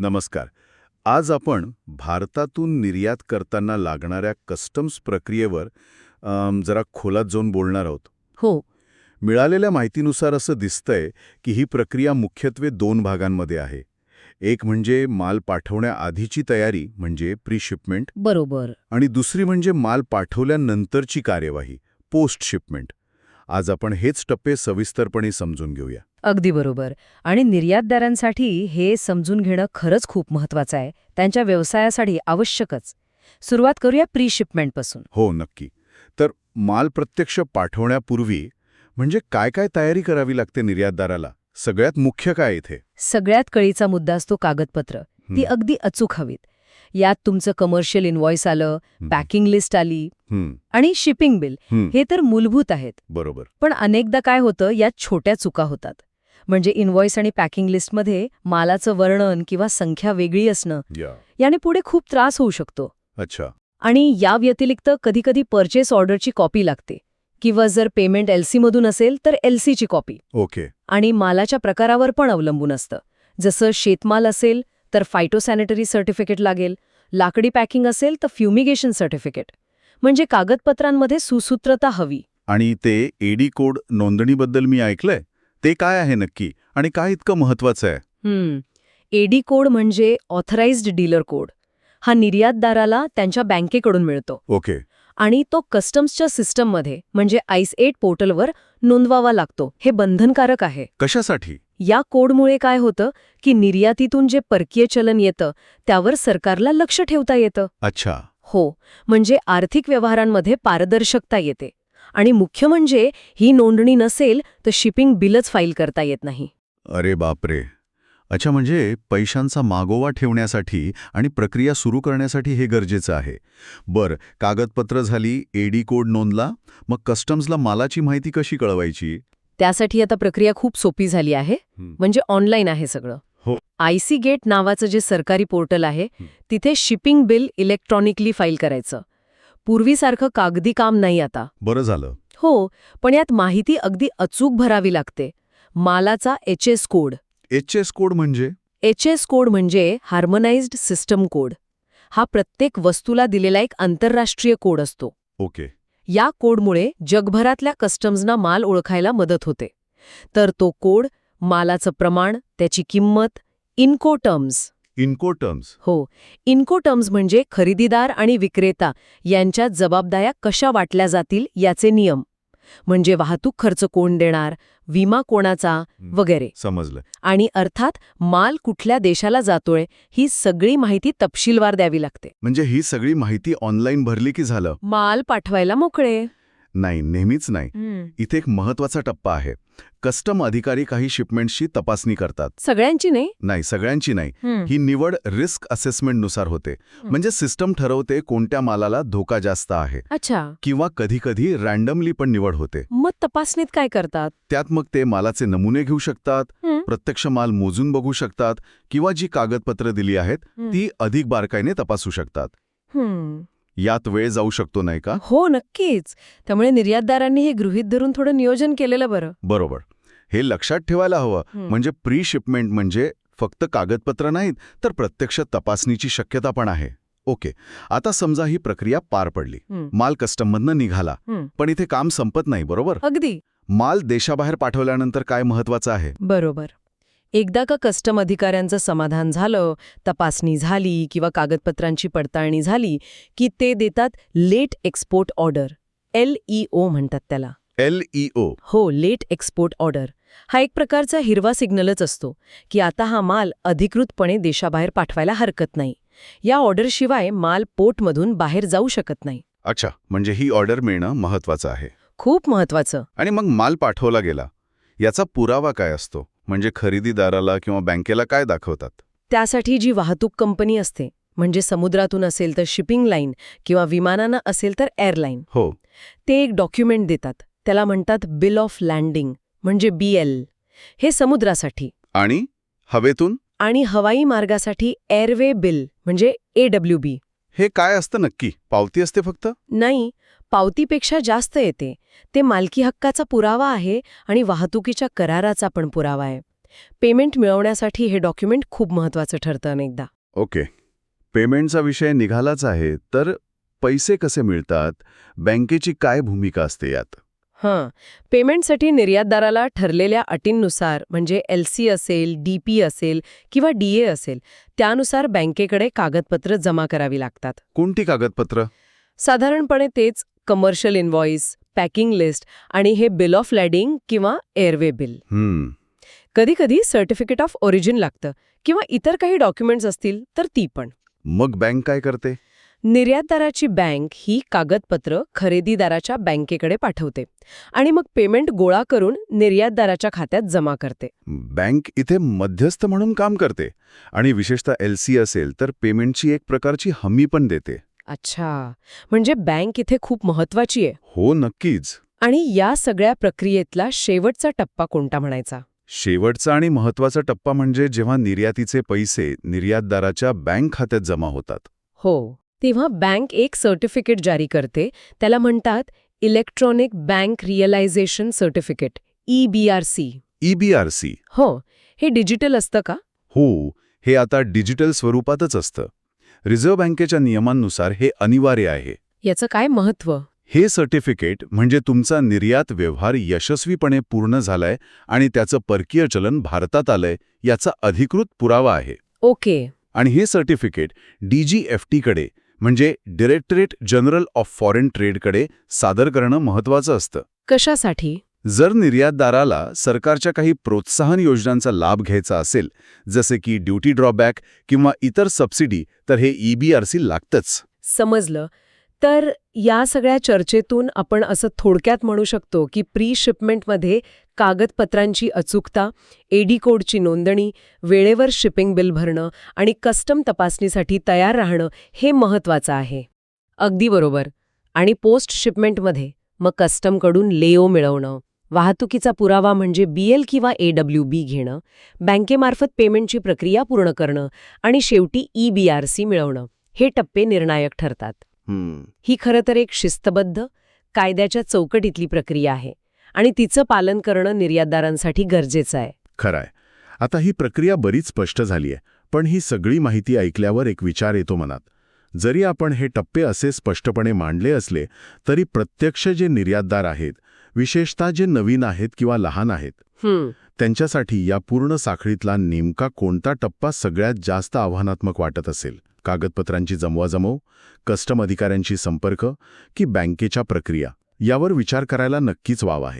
नमस्कार. आज आपण भारतातून निर्यात करताना लागणाऱ्या कस्टम्स प्रक्रियेवर जरा खोलात जाऊन बोलणार आहोत. हो. मिळालेल्या माहितीनुसार असं दिसतंय की ही प्रक्रिया मुख्यत्वे दोन भागांमध्ये आहे. एक म्हणजे माल पाठवण्याआधीची तयारी म्हणजे प्री शिपमेंट बरोबर. आणि दुसरी म्हणजे माल पाठवल्यानंतरची कार्यवाही पोस्ट शिपमेंट आज आपण हेच टप्पे सविस्तरपणे समजून घेऊया. अगदी बरोबर. आणि निर्यातदारांसाठी हे समजून घेणं खरंच खूप महत्वाचं आहे. त्यांच्या व्यवसायासाठी आवश्यकच. सुरुवात करूया प्री शिपमेंटपासून हो नक्की. तर माल प्रत्यक्ष पाठवण्यापूर्वी म्हणजे काय काय तयारी करावी लागते निर्यातदाराला? सगळ्यात मुख्य काय इथे? सगळ्यात कळीचा मुद्दा असतो कागदपत्र. ती अगदी अचूक हवीत. यात तुमचं कमर्शियल इन्व्हॉइस आलं पॅकिंग लिस्ट आली आणि शिपिंग बिल हं, तर मूलभूत आहेत. बरोबर. पण अनेकदा काय होतं यात छोट्या चुका होतात. म्हणजे इन्व्हॉइस आणि पॅकिंग लिस्टमध्ये मालाचं वर्णन किंवा संख्या वेगळी असणं याने पुढे खूप त्रास होऊ शकतो. अच्छा. आणि या व्यतिरिक्त कधीकधी पर्चेस ऑर्डरची कॉपी लागते. किंवा जर पेमेंट एलसीमधून असेल तर एलसीची कॉपी ओके. आणि मालाच्या प्रकारावर पण अवलंबून असतं. जसं शेतमाल असेल तर फायटोसॅनिटरी सर्टिफिकेट लागेल. लाकडी पॅकिंग असेल तर फ्युमिगेशन सर्टिफिकेट म्हणजे कागदपत्रांमध्ये सुसूत्रता हवी. आणि ते एडी कोड नोंदणीबद्दल मी ऐकलंय. ते काय आहे नक्की? आणि काय इतकं महत्वाचं आहे? हम्म. एडी कोड म्हणजे ऑथराइज्ड डीलर कोड हा निर्यातदाराला त्यांच्या बँकेकडून मिळतो. ओके. आणि तो कस्टम्सच्या सिस्टममध्ये म्हणजे आईस एट पोर्टलवर नोंदवावा लागतो. हे बंधनकारक आहे. कशासाठी? या कोडमुळे काय होतं की निर्यातीतून जे परकीय चलन येतं त्यावर सरकारला लक्ष ठेवता येतं. अच्छा. हो म्हणजे आर्थिक व्यवहारांमध्ये पारदर्शकता येते. आणि मुख्य म्हणजे ही नोंदणी नसेल तर शिपिंग बिलच फाईल करता येत नाही. अरे बापरे. अच्छा म्हणजे पैशांचा मागोवा ठेवण्यासाठी आणि प्रक्रिया सुरू करण्यासाठी हे गरजेचं आहे. बर कागदपत्र झाली एडी कोड नोंदला मग कस्टम्सला मालाची माहिती कशी कळवायची? त्यासाठी आता प्रक्रिया खूप सोपी झाली आहे. म्हणजे ऑनलाईन आहे सगळं. हो. आयसी गेट नावाचं जे सरकारी पोर्टल आहे. तिथे शिपिंग बिल इलेक्ट्रॉनिकली फाईल करायचं. पूर्वीसारखं कागदी काम नाही आता. बरं झालं. हो पण यात माहिती अगदी अचूक भरावी लागते. मालाचा H S code. H S code म्हणजे? एच एस कोड म्हणजे हार्मोनाइज्ड सिस्टम कोड. हा प्रत्येक वस्तूला दिलेला एक आंतरराष्ट्रीय कोड असतो. ओके. या कोडमुळे जगभरातल्या कस्टम्सना माल ओळखायला मदत होते. तर तो कोड मालाचं प्रमाण त्याची किंमत इन्कोटर्म्स इन्कोटर्म्स हो इन्कोटर्म्स म्हणजे खरेदीदार आणि विक्रेता यांच्यात जबाबदाऱ्या कशा वाटल्या जातील याचे नियम. म्हणजे वाहतूक खर्च कोण देणार विमा कोणाचा वगैरे. समजलं. आणि अर्थात माल कुठल्या देशाला जातोय ही सगळी माहिती तपशीलवार द्यावी लागते. म्हणजे ही सगळी माहिती ऑनलाईन भरली की झालं? माल पाठवायला मोकळे. नाही नेहमीच नाही. इथे एक महत्त्वाचा टप्पा आहे. कस्टम अधिकारी काही शिपमेंट्सची तपासणी करतात. सगळ्यांची नाही? नाही सगळ्यांची नाही. ही निवड रिस्क असेसमेंटनुसार होते. म्हणजे सिस्टम ठरवते कोणत्या मालाला धोका जास्त आहे. अच्छा. किंवा कधीकधी रँडमली पण निवड होते. मग तपासणीत काय करतात? त्यात मग ते मालाचे नमुने घेऊ शकतात. प्रत्यक्ष माल मोजून बघू शकतात किंवा जी कागदपत्र दिली आहेत. ती अधिक बारकाईने तपासू शकतात. यात वेळ जाऊ शकतो नाही का? हो नक्कीच. त्यामुळे निर्यातदारांनी हे गृहीत धरून थोडं नियोजन केलेलं बरं. बरोबर. हे लक्षात ठेवायला हवं. म्हणजे प्री शिपमेंट म्हणजे फक्त कागदपत्र नाहीत तर प्रत्यक्ष तपासणीची शक्यता पण आहे. ओके. आता समजा ही प्रक्रिया पार पडली. माल कस्टममधनं निघाला. हं. पण इथे काम संपत नाही बरोबर? अगदी. माल देशाबाहेर पाठवल्यानंतर काय महत्वाचं आहे? बरोबर. एकदा का कस्टम अधिकाऱ्यांचं समाधान झालं तपासणी झाली किंवा कागदपत्रांची पडताळणी झाली की ते देतात let export order. L E O म्हणतात त्याला. L E O? हो लेट एक्सपोर्ट ऑर्डर. हा एक प्रकारचा हिरवा सिग्नलच असतो की आता हा माल अधिकृतपणे देशाबाहेर पाठवायला हरकत नाही. या ऑर्डरशिवाय माल पोर्टमधून बाहेर जाऊ शकत नाही. अच्छा म्हणजे ही ऑर्डर मिळणं महत्वाचं आहे. खूप महत्वाचं आणि मग माल पाठवला गेला. याचा पुरावा काय असतो? म्हणजे खरेदीदाराला किंवा बँकेला काय दाखवतात? त्यासाठी जी वाहतूक कंपनी असते म्हणजे समुद्रातून असेल तर शिपिंग लाईन किंवा विमानानं असेल तर एअरलाईन. हो. ते एक डॉक्युमेंट देतात. त्याला म्हणतात बिल ऑफ लँडिंग म्हणजे बी एल. हे समुद्रासाठी. आणि? हवेतून? आणि हवाई मार्गासाठी एअरवे बिल म्हणजे ए डब्ल्यू बी. हे काय असतं नक्की? पावती असते फक्त? नाही पावतीपेक्षा जास्त येते. ते मालकी हक्काचा पुरावा आहे आणि वाहतुकीच्या कराराचा पण पुरावा आहे. पेमेंट मिळवण्यासाठी हे डॉक्युमेंट खूप महत्वाचं ठरतं अनेकदा. ओके. पेमेंटचा विषय निघालाच आहे तर पैसे कसे मिळतात? बँकेची काय भूमिका असते यात? हां. पेमेंटसाठी निर्यातदाराला ठरलेल्या अटींनुसार म्हणजे एल सी असेल डी पी असेल किंवा डी ए असेल त्यानुसार बँकेकडे कागदपत्र जमा करावी लागतात. कोणती कागदपत्र? साधारणपणे तेच कमर्शियल इन्व्हॉइस पॅकिंग लिस्ट आणि हे बिल ऑफ लॅडिंग किंवा एअरवे बिल हम्म. कधीकधी सर्टिफिकेट ऑफ ओरिजिन लागतं किंवा इतर काही डॉक्युमेंट्स असतील तर ती पण. मग बँक काय करते? निर्यातदाराची बँक ही कागदपत्र खरेदीदाराच्या बँकेकडे पाठवते आणि मग पेमेंट गोळा करून निर्यातदाराच्या खात्यात जमा करते. बँक इथे मध्यस्थ म्हणून काम करते आणि विशेषतः एल असेल तर पेमेंटची एक प्रकारची हमी पण देते. अच्छा. म्हणजे बँक इथे खूप महत्वाची आहे. हो नक्कीच. आणि या सगळ्या प्रक्रियेतला शेवटचा टप्पा कोणता म्हणायचा? शेवटचा आणि महत्त्वाचा टप्पा म्हणजे जेव्हा निर्यातीचे पैसे निर्यातदाराच्या बँक खात्यात जमा होतात. हो. तेव्हा बँक एक सर्टिफिकेट जारी करते. त्याला म्हणतात electronic bank realisation certificate E B R C. EBRC हो. हे डिजिटल असतं का? हो. हे आता डिजिटल स्वरूपातच असतं. रिझर्व्ह बँकेच्या नियमांनुसार हे अनिवार्य आहे. याचं काय महत्त्व हे सर्टिफिकेट म्हणजे तुमचा निर्यात व्यवहार यशस्वीपणे पूर्ण झालाय आणि त्याचं परकीय चलन भारतात आलंय याचा अधिकृत पुरावा आहे. ओके. आणि हे सर्टिफिकेट डीजीएफटीकडे म्हणजे डिरेक्टरेट जनरल ऑफ फॉरेन ट्रेडकडे सादर करणं महत्वाचं असतं. कशासाठी? जर निर्यातदाराला सरकारच्या काही प्रोत्साहन योजनांचा लाभ घ्यायचा असेल जसे की ड्युटी ड्रॉबॅक किंवा इतर सबसिडी तर हे ईबीआरसी लागतंच. समजलं. तर या सगळ्या चर्चेतून आपण असं थोडक्यात म्हणू शकतो की प्री शिपमेंटमध्ये कागदपत्रांची अचूकता एडी कोडची नोंदणी वेळेवर शिपिंग बिल भरणं आणि कस्टम तपासणीसाठी तयार राहणं हे महत्त्वाचं आहे. अगदी बरोबर. आणि पोस्ट शिपमेंटमध्ये मग कस्टमकडून लेओ मिळवणं. वाहतुकीचा पुरावा म्हणजे बीएल किंवा एडब्ल्यू बी घेणं बँकेमार्फत पेमेंटची प्रक्रिया पूर्ण करणं आणि शेवटी ई बी आर सी मिळवणं हे टप्पे निर्णायक ठरतात. हम्म. ही खरं तर एक शिस्तबद्ध कायद्याच्या चौकटीतली प्रक्रिया आहे आणि तिचं पालन करणं निर्यातदारांसाठी गरजेचं आहे. खरंय. आता ही प्रक्रिया बरीच स्पष्ट झाली आहे पण ही सगळी माहिती ऐकल्यावर एक विचार येतो मनात. जरी आपण हे टप्पे असे स्पष्टपणे मांडले असले तरी प्रत्यक्ष जे निर्यातदार आहेत विशेषतः जे नवीन आहेत किंवा लहान आहेत त्यांच्यासाठी या पूर्ण साखळीतला नेमका कोणता टप्पा सगळ्यात जास्त आव्हानात्मक वाटत असेल? कागदपत्रांची जमवाजमव कस्टम अधिकाऱ्यांशी संपर्क की बँकेच्या प्रक्रिया? यावर विचार करायला नक्कीच वाव आहे.